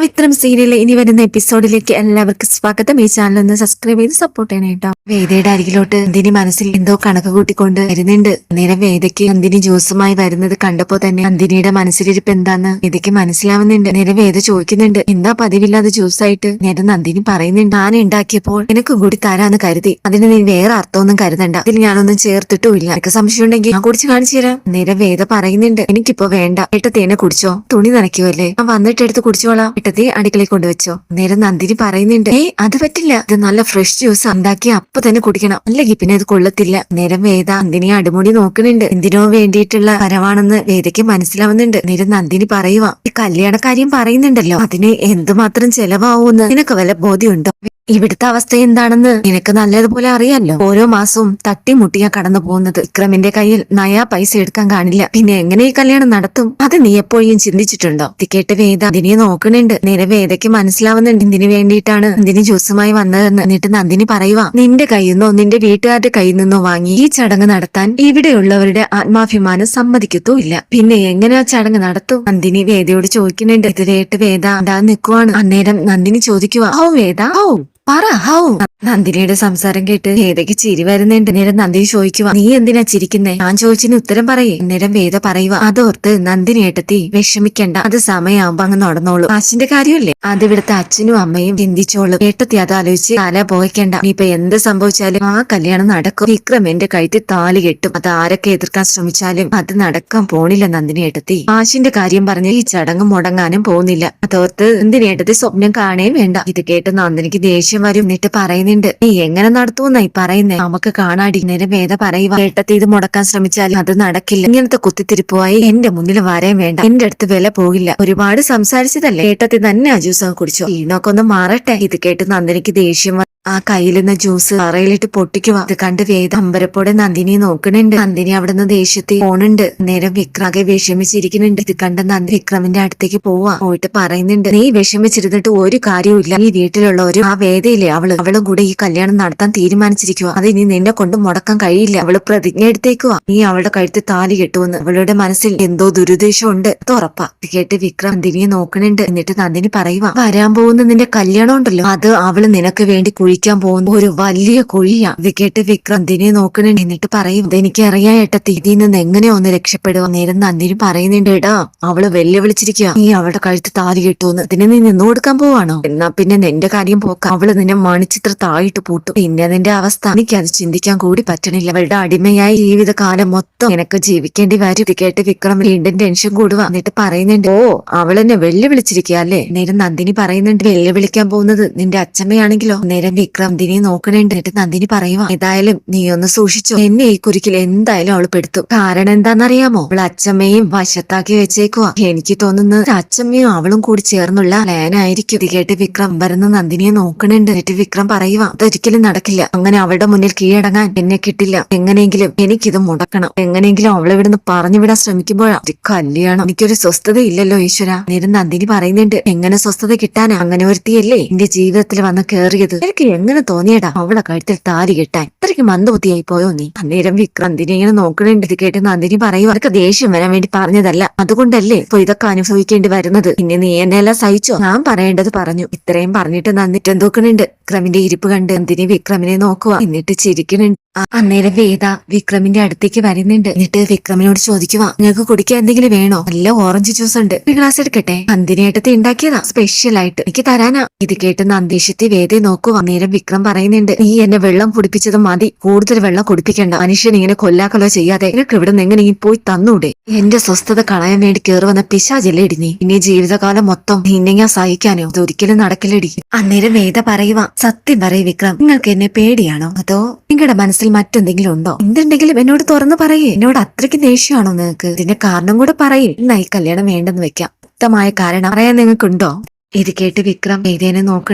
പവിത്രം സീരിയലിലെ ഇനി വരുന്ന എപ്പിസോഡിലേക്ക് എല്ലാവർക്കും സ്വാഗതം. ഈ ചാനൽ ഒന്ന് സബ്സ്ക്രൈബ് ചെയ്ത് സപ്പോർട്ട് ചെയ്യണം കേട്ടോ വേദയുടെ അരികിലോട്ട് നന്ദിനി മനസ്സിൽ എന്തോ കണക്ക് കൂട്ടിക്കൊണ്ട് വരുന്നുണ്ട്. നേരെ വേദയ്ക്ക് നന്ദിനി ജ്യൂസുമായി വരുന്നത് കണ്ടപ്പോ തന്നെ നന്ദിനിയുടെ മനസ്സിലിരിപ്പ് എന്താന്ന് വേദയ്ക്ക് മനസ്സിലാവുന്നുണ്ട്. നേരെ വേദ ചോദിക്കുന്നുണ്ട് എന്താ പതിവില്ലാതെ ജ്യൂസായിട്ട്? നേരെ നന്ദിനി പറയുന്നുണ്ട് ഞാൻ ഉണ്ടാക്കിയപ്പോൾ എനിക്ക് കൂടി തരാന്ന് കരുതി. അതിന് നീ വേറെ അർത്ഥമൊന്നും കരുതണ്ട. അതിൽ ഞാനൊന്നും ചേർത്തിട്ടും ഇല്ല. എനിക്ക് സംശയം ഉണ്ടെങ്കിൽ ഞാൻ കുടിച്ച് കാണിച്ചു തരാം. നേരെ വേദ പറയുന്നുണ്ട് എനിക്കിപ്പോ വേണ്ട. ഏട്ടത്തേനെ കുടിച്ചോ? തുണി നനയ്ക്കുമല്ലേ ഞാൻ വന്നിട്ട് എടുത്ത് കുടിച്ചോളാം. ഏട്ടത്തി അടുക്കളയിൽ കൊണ്ടുവച്ചോ? നേരം നന്ദിനി പറയുന്നുണ്ട്. ഏയ് അത് പറ്റില്ല. ഇത് നല്ല ഫ്രഷ് ജ്യൂസ് ഉണ്ടാക്കി അപ്പൊ തന്നെ കുടിക്കണം. അല്ലെങ്കിൽ പിന്നെ ഇത് കൊള്ളത്തില്ല. നേരം വേദ. നന്ദിനി അടിമുടി നോക്കുന്നുണ്ട്. എന്തിനോ വേണ്ടിയിട്ടുള്ള പരമാണെന്ന് വേദയ്ക്ക് മനസ്സിലാവുന്നുണ്ട്. നേരം നന്ദിനി പറയുക ഈ കല്യാണ കാര്യം പറയുന്നുണ്ടല്ലോ. അതിന് എന്തുമാത്രം ചെലവാവൂന്ന് നിനക്ക് വല്ല ബോധ്യമുണ്ടോ? ഇവിടുത്തെ അവസ്ഥ എന്താണെന്ന് നിനക്ക് നല്ലതുപോലെ അറിയാലോ? ഓരോ മാസവും തട്ടിമുട്ടിയാ കടന്നു പോകുന്നത്. വിക്രമിന്റെ കയ്യിൽ നയാ പൈസ എടുക്കാൻ കാണില്ല. പിന്നെ എങ്ങനെ ഈ കല്യാണം നടത്തും? അത് നീ എപ്പോഴും ചിന്തിച്ചിട്ടുണ്ടോ? ഇത് കേട്ട് വേദ നന്ദിനിയെ നോക്കണുണ്ട് നേരെ വേദയ്ക്ക് മനസ്സിലാവുന്നുണ്ട്. ഇതിനു വേണ്ടിയിട്ടാണ് നന്ദിനി ജ്യൂസുമായി വന്നതെന്ന്. എന്നിട്ട് നന്ദിനി പറയുക നിന്റെ കയ്യിൽ നിന്നോ നിന്റെ വീട്ടുകാരുടെ കയ്യിൽ നിന്നോ വാങ്ങി ഈ ചടങ്ങ് നടത്താൻ ഇവിടെയുള്ളവരുടെ ആത്മാഭിമാനം സമ്മതിക്കത്തുമില്ല പിന്നെ എങ്ങനെ ആ ചടങ്ങ് നടത്തും? നന്ദിനി വേദയോട് ചോദിക്കുന്നുണ്ട്. ഇത് കേട്ട് വേദ ഉണ്ടാ നിൽക്കുവാണ് അന്നേരം നന്ദിനി ചോദിക്കുക ഔ വേദ ഹൗ Para how? നന്ദിനിയുടെ സംസാരം കേട്ട് വേദയ്ക്ക് ചിരി വരുന്നുണ്ട്? നേരം നന്ദിനി ചോദിക്കുക നീ എന്തിനാ ചിരിക്കുന്നേ? ഞാൻ ചോദിച്ചതിന് ഉത്തരം പറയേ. നേരം വേദ പറയുക അതോർത്ത് നന്ദിനി ഏട്ടത്തി വിഷമിക്കണ്ട. അത് സമയമാകുമ്പോ അങ്ങ് നടന്നോളൂ. അച്ഛന്റെ കാര്യമല്ലേ? അത് ഇവിടുത്തെ അച്ഛനും അമ്മയും ചിന്തിച്ചോളൂ. ഏട്ടത്തി അത് ആലോചിച്ച് തല പോയിക്കണ്ട ഇനിയിപ്പൊ എന്ത് സംഭവിച്ചാലും ആ കല്യാണം നടക്കും. വിക്രം എന്റെ കഴുത്തിൽ താലി കെട്ടും. അത് ആരൊക്കെ എതിർക്കാൻ ശ്രമിച്ചാലും അത് നടക്കാൻ പോണില്ല നന്ദിനി ഏട്ടത്തി. ആശിന്റെ കാര്യം പറഞ്ഞ് ഈ ചടങ്ങ് മുടങ്ങാനും പോകുന്നില്ല. അതോർത്ത് നന്ദിനി ഏട്ടത്തി സ്വപ്നം കാണേ വേണ്ട. ഇത് കേട്ട് നന്ദിനിക്ക് ദേഷ്യം വരും. എന്നിട്ട് പറയുന്നുണ്ട്. നീ എങ്ങനെ നടത്തുമെന്നായി പറയുന്നേ? നമുക്ക് കാണാടി. നേരെ വേദ പറയുക കേട്ടത്തെ ഇത് മുടക്കാൻ ശ്രമിച്ചാൽ അത് നടക്കില്ല. ഇങ്ങനത്തെ കുത്തിത്തിരിപ്പുമായി എന്റെ മുന്നിൽ വരാൻ വേണ്ട. എന്റെ അടുത്ത് വില പോകില്ല. ഒരുപാട് സംസാരിച്ചതല്ലേ? കേട്ടത്തെ തന്നെ ആ ജ്യൂസ് കുടിച്ചു? ഈണൊക്കെ ഒന്ന് മാറട്ടെ. ഇത് കേട്ട് നന്ദനിക്ക് ദേഷ്യം. ആ കയ്യിലുന്ന ജ്യൂസ് അറയിലിട്ട് പൊട്ടിക്കുക ഇത് കണ്ട് വേദ അമ്പരപ്പോടെ നന്ദിനി നോക്കണുണ്ട് നന്ദിനി അവിടുന്ന് ദേഷ്യത്തിൽ പോണുണ്ട്. നേരം വിക്രാകെ വിഷമിച്ചിരിക്കുന്നുണ്ട്. ഇത് കണ്ട നന്ദി വിക്രമിന്റെ അടുത്തേക്ക് പോവാ. പോയിട്ട് പറയുന്നുണ്ട് നീ വിഷമിച്ചിരുന്നിട്ട് ഒരു കാര്യവുമില്ല. ഈ വീട്ടിലുള്ളവരും ആ വേദയില്ലേ അവൾ അവളും കൂടെ ഈ കല്യാണം നടത്താൻ തീരുമാനിച്ചിരിക്കുക അത് ഇനി നിന്നെ കൊണ്ട് മുടക്കാൻ കഴിയില്ല. അവൾ പ്രതിജ്ഞ എടുത്തേക്കുവാ. നീ അവളുടെ കഴുത്ത് താലി കെട്ടുവെന്ന് അവളുടെ മനസ്സിൽ എന്തോ ദുരുദ്ദേശം ഉണ്ട് അത് കേട്ട് വിക്രം നന്ദിനിയെ നോക്കണുണ്ട് എന്നിട്ട് നന്ദിനി പറയുക വരാൻ പോകുന്ന നിന്റെ കല്യാണം ഉണ്ടല്ലോ. അത് അവൾ നിനക്ക് വേണ്ടി കുഴിക്കാൻ പോകുന്ന ഒരു വലിയ കുഴിയാ. ഇത് കേട്ട് വിക്രം നോക്കണേ നോക്കണുണ്ട് എന്നിട്ട് പറയും ഇതെനിക്ക് അറിയാൻ ഏട്ടത്തി ഇതിൽ നിന്ന് എങ്ങനെയാ ഒന്ന് രക്ഷപ്പെടുക നേരം നന്ദിനി പറയുന്നുണ്ട്. ഏടാ അവൾ വെല്ലുവിളിച്ചിരിക്കുക നീ അവളുടെ കഴുത്ത് താലി കിട്ടുമെന്ന് ഇതിനെ നീ നിന്നു കൊടുക്കാൻ പോവാണോ? എന്നാ പിന്നെ നിന്റെ കാര്യം പോക്ക. അവൾ നിന്നെ മണിച്ചിത്ര താഴിട്ട് പൂട്ടും. പിന്നെ നിന്റെ അവസ്ഥ. എനിക്ക് അത് ചിന്തിക്കാൻ കൂടി പറ്റണില്ല. അവളുടെ അടിമയായി ജീവിതകാലം മൊത്തം നിനക്ക് ജീവിക്കേണ്ടി വരും. ഇത് കേട്ട് വിക്രം വീണ്ടും ടെൻഷൻ കൂടുക എന്നിട്ട് പറയുന്നുണ്ട് ഓ അവളെന്നെ വെല്ലുവിളിച്ചിരിക്കുക അല്ലേ? നേരം നന്ദിനി പറയുന്നുണ്ട് വെല്ലുവിളിക്കാൻ പോകുന്നത് നിന്റെ അച്ഛമ്മയാണെങ്കിലോ? നേരം വിക്രം ദിനെ നോക്കണേണ്ടിട്ട് നന്ദിനി പറയുക ഏതായാലും നീ ഒന്ന് സൂക്ഷിച്ചു. എന്നെ ഈ കുരുക്കിൽ എന്തായാലും അവൾ പെടുത്തും. കാരണം എന്താണെന്നറിയാമോ? അവൾ അച്ഛമ്മയും വശത്താക്കി വെച്ചേക്കുക എനിക്ക് തോന്നുന്നത് അച്ഛമ്മയും അവളും കൂടി ചേർന്നുള്ള പ്ലാനായിരിക്കും ഇത് കേട്ട് വിക്രം വരുന്ന നന്ദിനിയെ നോക്കണേണ്ടിട്ട് വിക്രം പറയുക അതൊരിക്കലും നടക്കില്ല. അങ്ങനെ അവളുടെ മുന്നിൽ കീഴടങ്ങാൻ എന്നെ കിട്ടില്ല. എങ്ങനെയെങ്കിലും എനിക്കിത് മുടക്കണം. എങ്ങനെയെങ്കിലും അവളെ ഇവിടുന്ന് പറഞ്ഞു വിടാൻ ശ്രമിക്കുമ്പോഴാ ഒരു കല്യാണം. എനിക്കൊരു സ്വസ്ഥത ഇല്ലല്ലോ ഈശ്വര. നേരം നന്ദിനി പറയുന്നുണ്ട് എങ്ങനെ സ്വസ്ഥത കിട്ടാനാ? അങ്ങനെ ഒരുത്തിയല്ലേ എന്റെ ജീവിതത്തിൽ വന്ന് കേറിയത്? എനിക്ക് എങ്ങനെ തോന്നിയടാ? അവളെ കഴുത്തിൽ താലി കെട്ടാൻ. ഇത്രയ്ക്ക് മന്ദബുദ്ധിയായി പോയോ നീ? അന്നേരം വിക്രാന്തിനെ ഇങ്ങനെ നോക്കണേണ്ടത് കേട്ട് നന്ദിനി പറയും അവർക്ക് ദേഷ്യം വരാൻ വേണ്ടി പറഞ്ഞതല്ല. അതുകൊണ്ടല്ലേ ഇപ്പൊ ഇതൊക്കെ അനുഭവിക്കേണ്ടി വരുന്നത്? പിന്നെ നീ എന്നെല്ലാം സഹിച്ചോ? ഞാൻ പറയേണ്ടത് പറഞ്ഞു. ഇത്രയും പറഞ്ഞിട്ട് നന്നിട്ട് എന്തോക്കണുണ്ട് വിക്രമിന്റെ ഇരിപ്പ് കണ്ട് നന്ദിനി വിക്രമിനെ നോക്കുക എന്നിട്ട് ചിരിക്കണുണ്ട് അന്നേരം വേദ വിക്രമിന്റെ അടുത്തേക്ക് വരുന്നുണ്ട്. എന്നിട്ട് വിക്രമിനോട് ചോദിക്കുക നിങ്ങൾക്ക് കുടിക്കാൻ എന്തെങ്കിലും വേണോ? നല്ല ഓറഞ്ച് ജ്യൂസ് ഉണ്ട്. ഒരു ഗ്ലാസ് എടുക്കട്ടെ? അന്തിനേട്ടത്തെ ഉണ്ടാക്കിയതാ സ്പെഷ്യൽ ആയിട്ട്. എനിക്ക് തരാനാ. ഇത് കേട്ട് നന്ദീശത്തെ വേദയെ നോക്കുക അന്നേരം വിക്രം പറയുന്നുണ്ട് നീ എന്നെ വെള്ളം കുടിപ്പിച്ചത് മതി. കൂടുതൽ വെള്ളം കുടിപ്പിക്കണ്ട. മനുഷ്യൻ ഇങ്ങനെ കൊല്ലാക്കലോ ചെയ്യാതെ നിനക്ക് ഇവിടെ നിന്ന് എങ്ങനെ പോയി തന്നൂടെ? എന്റെ സ്വസ്ഥത കളയാൻ വേണ്ടി കയറി വന്ന പിശാചല്ലേ ജില്ലയിടി നീ? ഇനി ജീവിതകാലം മൊത്തം നിന്നെ ഞാൻ സഹിക്കാനോ? ഒരിക്കലും നടക്കില്ലടി. അന്നേരം വേദ പറയുക സത്യം പറയും വിക്രം. നിങ്ങൾക്ക് എന്നെ പേടിയാണോ? അതോ നിങ്ങളുടെ മനസ്സിൽ മറ്റെന്തെങ്കിലും ഉണ്ടോ? എന്തുണ്ടെങ്കിലും എന്നോട് തുറന്നു പറയേ. എന്നോട് അത്രയ്ക്ക് ദേഷ്യമാണോ നിങ്ങൾക്ക് ഇതിന്റെ കാരണം കൂടെ പറയേ. ഇന്നായി കല്യാണം വേണ്ടെന്ന് വെക്കാം. വ്യക്തമായ കാരണം പറയാൻ നിങ്ങൾക്കുണ്ടോ? ഇത് കേട്ട് വിക്രം വേദേനെ നോക്കണം